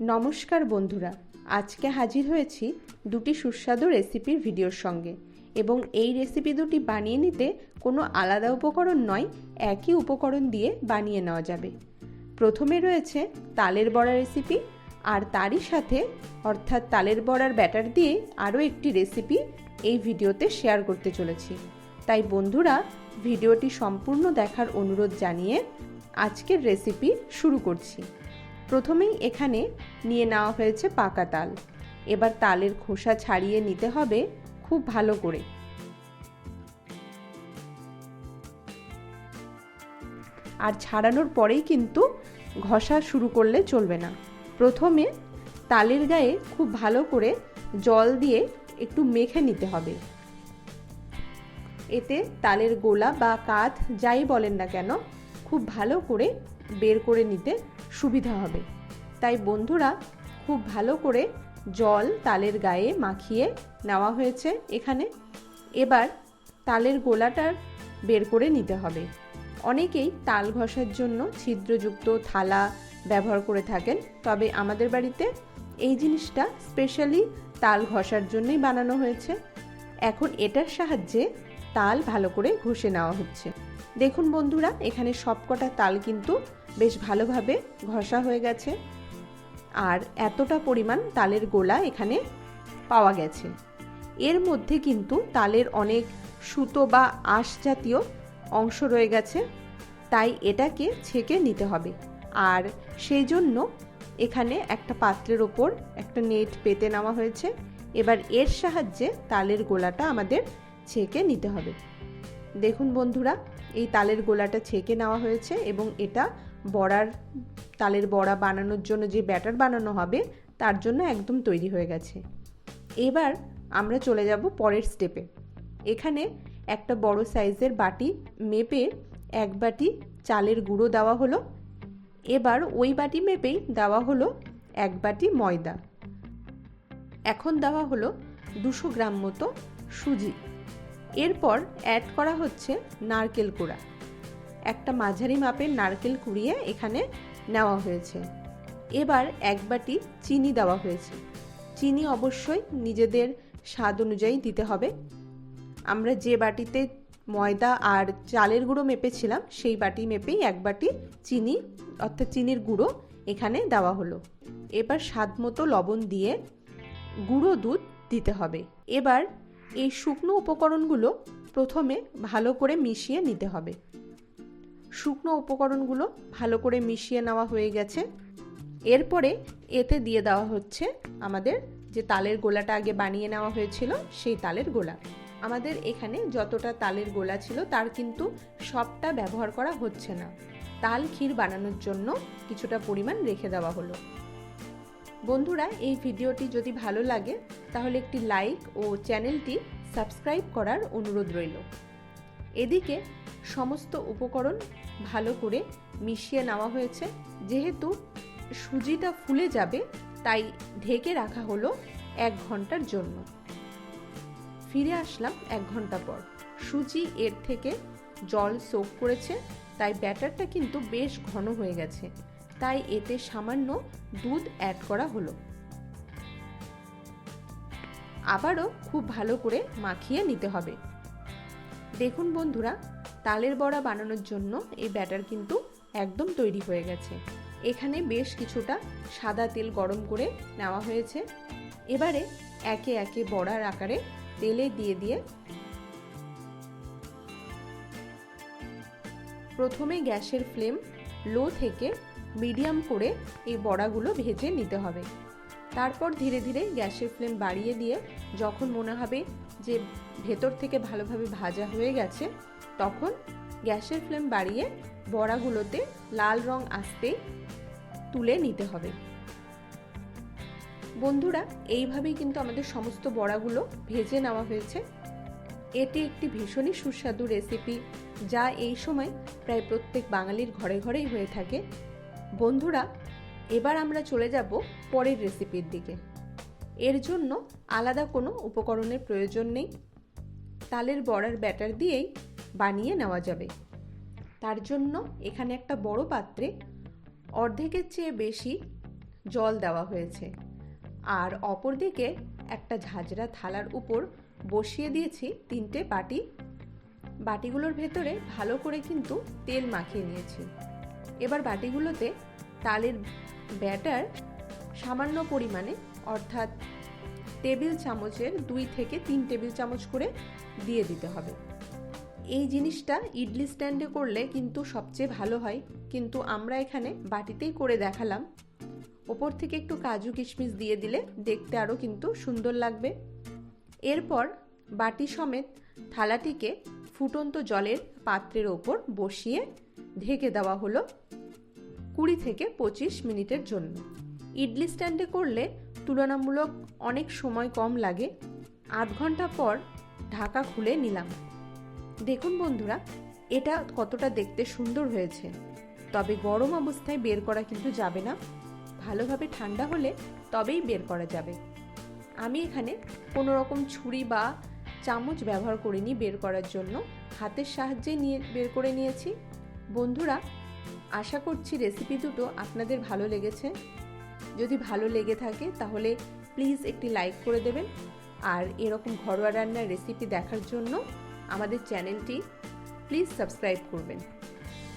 নমস্কার বন্ধুরা, আজকে হাজির হয়েছি দুটি সুস্বাদু রেসিপির ভিডিওর সঙ্গে এবং এই রেসিপি দুটি বানিয়ে নিতে কোনো আলাদা উপকরণ নয়, একই উপকরণ দিয়ে বানিয়ে নেওয়া যাবে। প্রথমে রয়েছে তালের বড়া রেসিপি আর তারই সাথে অর্থাৎ তালের বড়ার ব্যাটার দিয়ে আরও একটি রেসিপি এই ভিডিওতে শেয়ার করতে চলেছি। তাই বন্ধুরা, ভিডিওটি সম্পূর্ণ দেখার অনুরোধ জানিয়ে আজকের রেসিপি শুরু করছি। প্রথমেই এখানে নিয়ে নেওয়া হয়েছে পাকা তাল। এবার তালের খোসা ছাড়িয়ে নিতে হবে খুব ভালো করে। আর ছাড়ানোর পরেই কিন্তু ঘষা শুরু করলে চলবে না। প্রথমে তালের গায়ে খুব ভালো করে জল দিয়ে একটু মেখে নিতে হবে। এতে তালের গোলা বা কাঁধ যাই বলেন না কেন, খুব ভালো করে বের করে নিতে সুবিধা হবে। তাই বন্ধুরা, খুব ভালো করে জল তালের গায়ে মাখিয়ে নেওয়া হয়েছে এখানে। এবার তালের গোলাটার বের করে নিতে হবে। অনেকেই তাল ঘষার জন্য ছিদ্রযুক্ত থালা ব্যবহার করে থাকেন, তবে আমাদের বাড়িতে এই জিনিসটা স্পেশালি তাল ঘষার জন্যই বানানো হয়েছে। এখন এটার সাহায্যে তাল ভালো করে ঘষে নেওয়া হচ্ছে। দেখুন বন্ধুরা, এখানে সবকটা তাল কিন্তু বেশ ভালোভাবে ঘষা হয়ে গেছে। আর এতটা পরিমাণ তালের গোলা এখানে পাওয়া গেছে। এর মধ্যে কিন্তু তালের অনেক সুতো বা আঁশ জাতীয় অংশ রয়ে গেছে, তাই এটাকে ছেঁকে নিতে হবে। আর সেই জন্য এখানে একটা পাত্রের ওপর একটা নেট পেতে নেওয়া হয়েছে। এবার এর সাহায্যে তালের গোলাটা আমাদের ছেঁকে নিতে হবে। দেখুন বন্ধুরা, এই তালের গোলাটা ছেঁকে নেওয়া হয়েছে এবং এটা বড়ার তালের বড়া বানানোর জন্য যে ব্যাটার বানানো হবে, তার জন্য একদম তৈরি হয়ে গেছে। এবার আমরা চলে যাব পরের স্টেপে এখানে একটা বড় সাইজের বাটি মেপে এক বাটি চালের গুঁড়ো দেওয়া হলো। এবার ওই বাটি মেপেই দেওয়া হলো এক বাটি ময়দা। এখন দেওয়া হলো দুশো গ্রাম মতো সুজি। এরপর অ্যাড করা হচ্ছে নারকেল কুড়া। একটা মাঝারি মাপের নারকেল কুড়িয়ে এখানে নেওয়া হয়েছে। এবার এক বাটি চিনি দেওয়া হয়েছে। চিনি অবশ্যই নিজেদের স্বাদ অনুযায়ী দিতে হবে। আমরা যে বাটিতে ময়দা আর চালের গুঁড়ো মেপেছিলাম, সেই বাটি মেপেই এক বাটি চিনি, অর্থাৎ চিনির গুঁড়ো এখানে দেওয়া হলো। এবার স্বাদ মতো লবণ দিয়ে গুঁড়ো দুধ দিতে হবে। এবার এই শুকনো উপকরণগুলো প্রথমে ভালো করে মিশিয়ে নিতে হবে। শুকনো উপকরণগুলো ভালো করে মিশিয়ে নেওয়া হয়ে গেছে। এরপরে এতে দিয়ে দেওয়া হচ্ছে আমাদের যে তালের গোলাটা আগে বানিয়ে নেওয়া হয়েছিল, সেই তালের গোলা। আমাদের এখানে যতটা তালের গোলা ছিল, তার কিন্তু সবটা ব্যবহার করা হচ্ছে না। তাল ক্ষীর বানানোর জন্য কিছুটা পরিমাণ রেখে দেওয়া হলো। বন্ধুরা, এই ভিডিওটি যদি ভালো লাগে, তাহলে একটি লাইক ও চ্যানেলটি সাবস্ক্রাইব করার অনুরোধ রইল। এদিকে সমস্ত উপকরণ ভালো করে মিশিয়ে নেওয়া হয়েছে। যেহেতু সুজিটা ফুলে যাবে, তাই ঢেকে রাখা হলো এক ঘণ্টার জন্য। ফিরে আসলাম এক ঘণ্টা পর। সুজি এর থেকে জল সোক করেছে, তাই ব্যাটারটা কিন্তু বেশ ঘন হয়ে গেছে। তাই এতে সামান্য দুধ অ্যাড করা হলো। আবারও খুব ভালো করে মাখিয়ে নিতে হবে। দেখুন বন্ধুরা, তালের বড়া বানানোর জন্য এই ব্যাটার কিন্তু একদম তৈরি হয়ে গেছে। এখানে বেশ কিছুটা সাদা তেল গরম করে নেওয়া হয়েছে। এবারে একে একে বড়ার আকারে তেলে দিয়ে দিয়ে প্রথমে গ্যাসের ফ্লেম লো থেকে মিডিয়াম করে এই বড়াগুলো ভেজে নিতে হবে। তারপর ধীরে ধীরে গ্যাসের ফ্লেম বাড়িয়ে দিয়ে যখন মনে হবে যে ভেতর থেকে ভালোভাবে ভাজা হয়ে গেছে, তখন গ্যাসের ফ্লেম বাড়িয়ে বড়াগুলোতে লাল রং আসতেই তুলে নিতে হবে। বন্ধুরা, এইভাবেই কিন্তু আমাদের সমস্ত বড়াগুলো ভেজে নেওয়া হয়েছে। এটি একটি ভীষণই সুস্বাদু রেসিপি যা এই সময় প্রায় প্রত্যেক বাঙালির ঘরে ঘরেই হয়ে থাকে। বন্ধুরা, এবার আমরা চলে যাব পরের রেসিপির দিকে। এর জন্য আলাদা কোনো উপকরণের প্রয়োজন নেই। তালের বড়ার ব্যাটার দিয়েই বানিয়ে নেওয়া যাবে। তার জন্য এখানে একটা বড় পাত্রে অর্ধেকের চেয়ে বেশি জল দেওয়া হয়েছে। আর অপর দিকে একটা ঝাঁঝরা থালার উপর বসিয়ে দিয়েছি তিনটে বাটি। বাটিগুলোর ভেতরে ভালো করে কিন্তু তেল মাখিয়ে নিয়েছি। এবার বাটিগুলোতে তালের ব্যাটার সামান্য পরিমাণে, অর্থাৎ টেবিল চামচের দুই থেকে তিন টেবিল চামচ করে দিয়ে দিতে হবে। এই জিনিসটা ইডলি স্ট্যান্ডে করলে কিন্তু সবচেয়ে ভালো হয়। কিন্তু আমরা এখানে বাটিতেই করে দেখালাম। ওপর থেকে একটু কাজু কিশমিশ দিয়ে দিলে দেখতে আরও কিন্তু সুন্দর লাগবে। এরপর বাটি সমেত থালাটিকে ফুটন্ত জলের পাত্রের ওপর বসিয়ে ঢেকে দেওয়া হলো কুড়ি থেকে পঁচিশ মিনিটের জন্য। ইডলি স্ট্যান্ডে করলে তুলনামূলক অনেক সময় কম লাগে। আধ ঘণ্টা পর ঢাকা খুলে নিলাম। দেখুন বন্ধুরা, এটা কতটা দেখতে সুন্দর হয়েছে। তবে গরম অবস্থায় বের করা কিন্তু যাবে না। ভালোভাবে ঠান্ডা হলে তবেই বের করা যাবে। আমি এখানে কোনো রকম ছুরি বা চামচ ব্যবহার করিনি বের করার জন্য। হাতের সাহায্যে নিয়ে, বের করে নিয়েছি। বন্ধুরা, আশা করছি রেসিপি দুটো আপনাদের ভালো লেগেছে। যদি ভালো লেগে থাকে, তাহলে প্লিজ একটি লাইক করে দেবেন। আর এরকম ঘরোয়া রান্নার রেসিপি দেখার জন্য আমাদের চ্যানেলটি প্লিজ সাবস্ক্রাইব করবেন।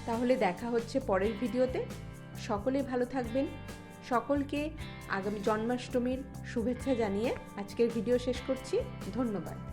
তাহলে দেখা হচ্ছে পরের ভিডিওতে। সকলে ভালো থাকবেন। সকলকে আগামী জন্মাষ্টমীর শুভেচ্ছা জানিয়ে আজকের ভিডিও শেষ করছি। ধন্যবাদ।